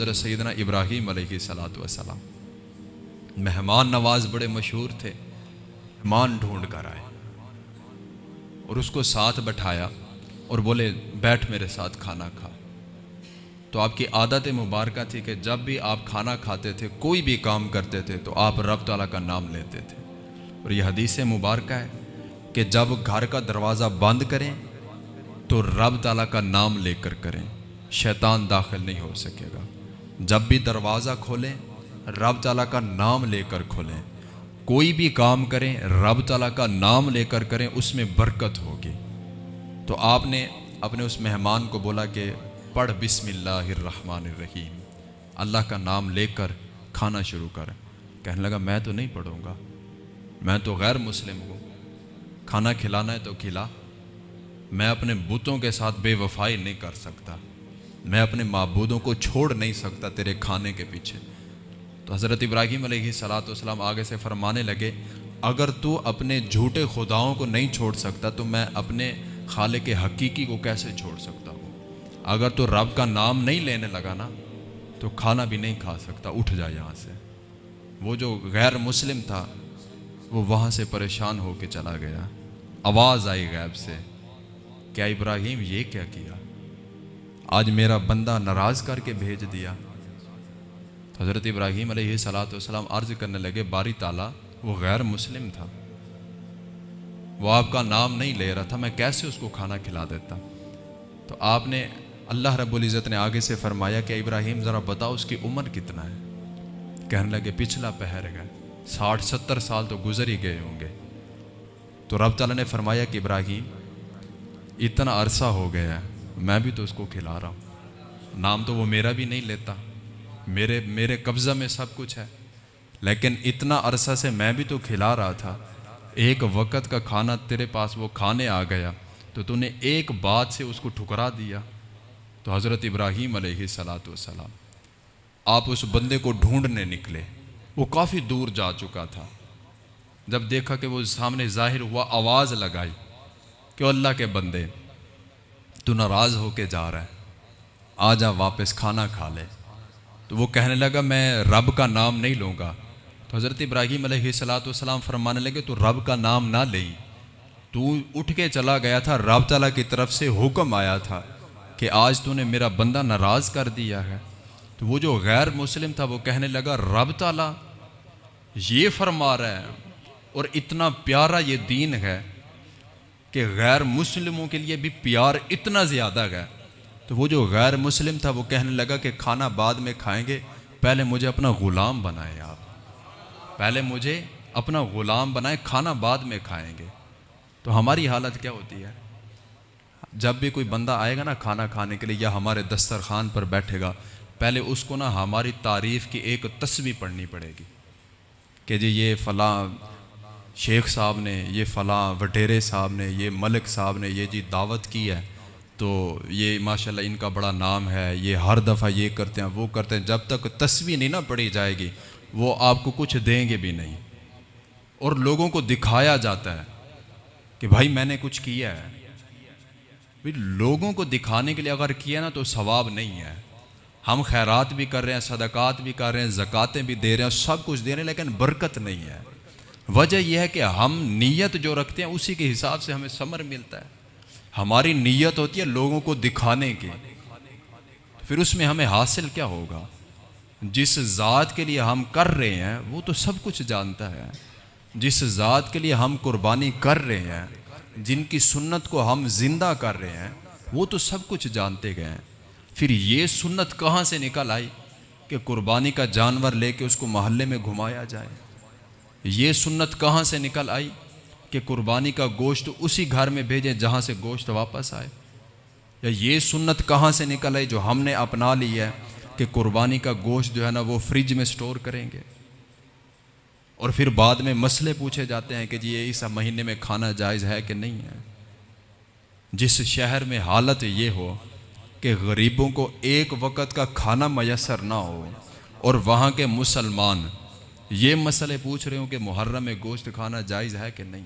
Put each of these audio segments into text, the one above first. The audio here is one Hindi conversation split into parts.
हज़रत सैदना इब्राहीम सलाम मेहमान नवाज़ बड़े मशहूर थे, मेहमान ढूंढ कर आए और उसको साथ बैठाया और बोले, बैठ मेरे साथ खाना खा। तो आपकी आदत मुबारक थी कि जब भी आप खाना खाते थे, कोई भी काम करते थे तो आप रब तला का नाम लेते थे। और यह हदीस मुबारक है कि जब घर का दरवाज़ा बंद करें तो रब तला का नाम लेकर करें। शैतान दाखिल नहीं हो सकेगा। जब भी दरवाज़ा खोलें, रब तला का नाम लेकर खोलें। कोई भी काम करें, रब ताला का नाम लेकर करें, उसमें बरकत होगी। तो आपने अपने उस मेहमान को बोला कि पढ़ बिस्मिल्लाहिर्रहमानिर्रहीम। अल्लाह का नाम लेकर खाना शुरू कर। कहने लगा, मैं तो नहीं पढ़ूँगा। मैं तो गैर मुस्लिम हूँ। खाना खिलाना है तो खिला। मैं अपने बुतों के साथ बेवफाई नहीं कर सकता। मैं अपने मबूदों को छोड़ नहीं सकता तेरे खाने के पीछे। तो हज़रत इब्राहिम सलात सलाम आगे से फरमाने लगे, अगर तू अपने झूठे खुदाओं को नहीं छोड़ सकता तो मैं अपने खाले के हकीकी को कैसे छोड़ सकता हूँ? अगर तो रब का नाम नहीं लेने लगा ना तो खाना भी नहीं खा सकता। उठ जाए यहाँ से। वो जो गैर मुस्लिम था, वो वहाँ से परेशान होकर चला गया। आवाज़ आई गैब से, क्या इब्राहिम ये क्या किया? आज मेरा बंदा नाराज़ करके भेज दिया। तो हज़रत इब्राहिम सलाम अर्ज़ करने लगे, बारी ताला, वो गैर मुस्लिम था। वो आपका नाम नहीं ले रहा था, मैं कैसे उसको खाना खिला देता? तो आपने, अल्लाह रब्बुल इज़्ज़त ने आगे से फरमाया कि इब्राहिम, ज़रा बताओ उसकी उम्र कितना है? कहने लगे, पिछला पहर गए साठ सत्तर साल तो गुजर ही गए होंगे। तो रब तला ने फरमाया कि, इब्राहिम, इतना अरसा हो गया है मैं भी तो उसको खिला रहा हूँ। नाम तो वो मेरा भी नहीं लेता। मेरे मेरे कब्ज़ा में सब कुछ है। लेकिन इतना अरसा से मैं भी तो खिला रहा था। एक वक़्त का खाना तेरे पास वो खाने आ गया तो तूने एक बात से उसको ठुकरा दिया। तो हज़रत इब्राहीम सलाम आप उस बंदे को ढूँढने निकले। वो काफ़ी दूर जा चुका था। जब देखा कि वो सामने ज़ाहिर हुआ आवाज़ लगाई कि अल्लाह के बंदे तू नाराज़ होके जा रहा है। आ जा वापस खाना खा ले। तो वो कहने लगा, मैं रब का नाम नहीं लूँगा। तो हज़रत इब्राहीम सलाम फरमाने लगे तो रब का नाम ना ले। तू उठ के चला गया था, रब तला की तरफ़ से हुक्म आया था कि आज तूने मेरा बंदा नाराज़ कर दिया है। तो वो जो गैर मुस्लिम था, वो कहने लगा, रब तला, ये फरमा रहा है और इतना प्यारा ये दीन है कि गैर मुस्लिमों के लिए भी प्यार इतना ज़्यादा है। तो वो जो गैर मुस्लिम था, वो कहने लगा कि खाना बाद में खाएँगे। पहले मुझे अपना ग़ुलाम बनाए आप। पहले मुझे अपना ग़ुलाम बनाए, खाना बाद में खाएँगे। तो हमारी हालत क्या होती है? जब भी कोई बंदा आएगा ना खाना खाने के लिए या हमारे दस्तरखान पर बैठेगा, पहले उसको ना हमारी तारीफ़ की एक तस्वीर पढ़नी पड़ेगी कि जी ये फ़लाँ शेख साहब ने, ये फ़लाँ वटेरे साहब ने, ये मलिक साहब ने, ये जी दावत की है तो ये माशाल्लाह इनका बड़ा नाम है, ये हर दफ़ा ये करते हैं, वो करते हैं, जब तक तस्वीर नहीं ना पड़ी जाएगी, वो आपको कुछ देंगे भी नहीं। और लोगों को दिखाया जाता है कि भाई मैंने कुछ किया है। भाई लोगों को दिखाने के लिए अगर किया ना तो सवाब नहीं है। हम खैरात भी कर रहे हैं, सदक़ात भी कर रहे हैं, ज़क़ातें भी दे रहे हैं, सब कुछ दे रहे हैं, लेकिन बरकत नहीं है। वजह यह है कि हम नीयत जो रखते हैं, उसी के हिसाब से हमें समर मिलता है। हमारी नीयत होती है लोगों को दिखाने की। फिर उसमें हमें हासिल क्या होगा? जिस ज़ात के लिए हम कर रहे हैं, वो तो सब कुछ जानता है। जिस ज़ात के लिए हम कुर्बानी कर रहे हैं, जिनकी सुन्नत को हम ज़िंदा कर रहे हैं, वो तो सब कुछ जानते गए हैं। फिर ये सुन्नत कहाँ से निकल आई कि कुर्बानी का जानवर लेके उसको मोहल्ले में घुमाया जाए? ये सुन्नत कहाँ से निकल आई कि कुर्बानी का गोश्त उसी घर में भेजें जहाँ से गोश्त वापस आए? या ये सुन्नत कहाँ से निकल आई जो हमने अपना ली है कि कुर्बानी का गोश्त जो है ना वो फ्रिज में स्टोर करेंगे? और फिर बाद में मसले पूछे जाते हैं कि जी ये इस महीने में खाना जायज़ है कि नहीं है? जिस शहर में हालत ये हो कि गरीबों को एक वक्त का खाना मैसर ना हो और वहाँ के मुसलमान ये मसले पूछ रहे हो कि मुहर्रम में गोश्त खाना जायज़ है कि नहीं?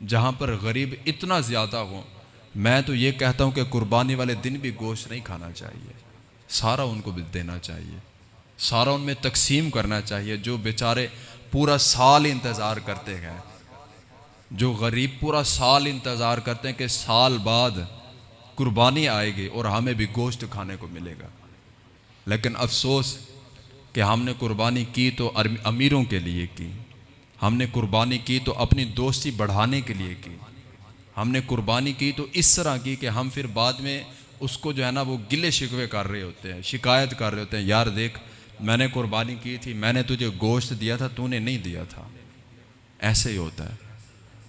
जहाँ पर गरीब इतना ज़्यादा हो, मैं तो ये कहता हूँ कि कुर्बानी वाले दिन भी गोश्त नहीं खाना चाहिए। सारा उनको भी देना चाहिए। सारा उनमें तकसीम करना चाहिए, जो बेचारे पूरा साल इंतज़ार करते हैं। जो गरीब पूरा साल इंतज़ार करते हैं कि साल बाद कुर्बानी आएगी और हमें भी गोश्त खाने को मिलेगा। लेकिन अफसोस कि हमने कुर्बानी की तो अमीरों के लिए की। हमने कुर्बानी की तो अपनी दोस्ती बढ़ाने के लिए की। हमने कुर्बानी की तो इस तरह की कि हम फिर बाद में उसको जो है ना वो गिले शिकवे कर रहे होते हैं, शिकायत कर रहे होते हैं, यार देख, मैंने कुर्बानी की थी, मैंने तुझे गोश्त दिया था, तूने नहीं दिया था। ऐसे ही होता है।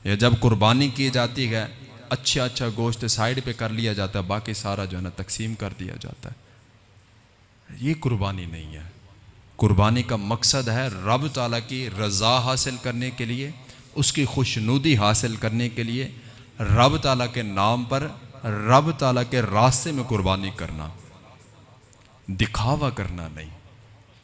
या जब कुर्बानी की जाती है अच्छा अच्छा गोश्त साइड पे कर लिया जाता है, बाकी सारा जो है ना तकसीम कर दिया जाता है। ये कुर्बानी नहीं है। कुर्बानी का मकसद है रब ताला की रज़ा हासिल करने के लिए, उसकी खुशनुदी हासिल करने के लिए, रब ताला के नाम पर, रब ताला के रास्ते में कुर्बानी करना, दिखावा करना नहीं।